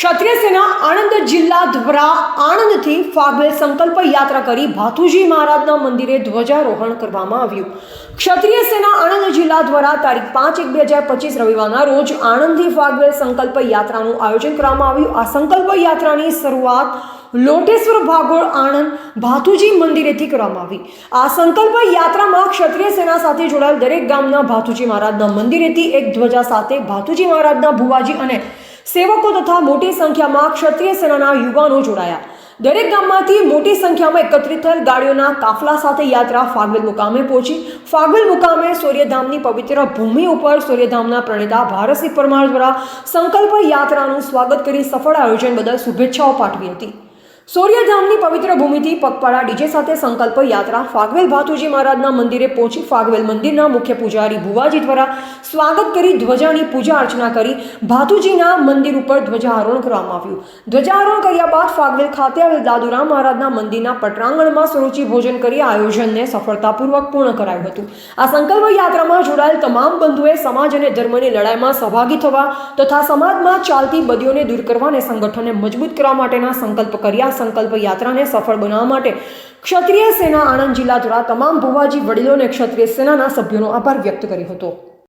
ક્ષત્રિય સેના આણંદ જિલ્લા દ્વારા આણંદથી ફાગવેલ સંકલ્પ યાત્રા કરી ભાથુજી મહારાજના મંદિરે ધ્વજારોહણ કરવામાં આવ્યું. ક્ષત્રિય સેના આણંદ જિલ્લા દ્વારા તારીખ પાંચ એક બે હજાર પચીસ રવિવારના રોજ આણંદથી ફાગવેલ સંકલ્પ યાત્રાનું આયોજન કરવામાં આવ્યું. આ સંકલ્પ યાત્રાની શરૂઆત લોટેશ્વર ભાગોળ આણંદ ભાથુજી મંદિરેથી કરવામાં આવી. આ સંકલ્પ યાત્રામાં ક્ષત્રિય સેના સાથે જોડાયેલ દરેક ગામના ભાથુજી મહારાજના મંદિરેથી એક ધ્વજા સાથે ભાથુજી મહારાજના ભુવાજી અને સેવકો તથા મોટી સંખ્યામાં ક્ષત્રિય સેનાના યુવાનો જોડાયા. દરેક ગામમાંથી મોટી સંખ્યામાં એકત્રિત થયેલ ગાડીઓના કાફલા સાથે યાત્રા ફાગવેલ મુકામે પહોંચી. ફાગવેલ મુકામે સૂર્યધામની પવિત્ર ભૂમિ ઉપર સૂર્યધામના પ્રણેતા ભારતસિંહ પરમાર દ્વારા સંકલ્પ યાત્રાનું સ્વાગત કરી સફળ આયોજન બદલ શુભેચ્છાઓ પાઠવી હતી. સૂર્યધામની પવિત્ર ભૂમિથી પગપાળા ડીજે સાથે સંકલ્પ યાત્રા ફાગવેલ ભાતુજી મહારાજના મંદિરે પહોંચી ફાગવેલ મંદિરના મુખ્ય પૂજારી ભુવાજી દ્વારા સ્વાગત કરી ધ્વજાની પૂજા અર્ચના કરી ભાતુજીના મંદિર ઉપર ધ્વજારોહણ કરવામાં આવ્યું. ધ્વજારોહણ કર્યા બાદ ફાગવેલ ખાતે આવેલ દાદુરામ મહારાજના મંદિરના પટરાંગણમાં સુરુચિ ભોજન કરી આયોજનને સફળતાપૂર્વક પૂર્ણ કરાયું હતું. આ સંકલ્પ યાત્રામાં જોડાયેલ તમામ બંધુએ સમાજ અને ધર્મની લડાઈમાં સહભાગી થવા તથા સમાજમાં ચાલતી બદીઓને દૂર કરવા અને સંગઠનને મજબૂત કરવા માટેના સંકલ્પ કર્યા સંકલ્પ યાત્રાને સફળ બનાવવા માટે ક્ષત્રિય સેના આણંદ જિલ્લા દ્વારા તમામ ભુવાજી વડીલો અને ક્ષત્રિય સેનાના સભ્યોનો આભાર વ્યક્ત કર્યો હતો.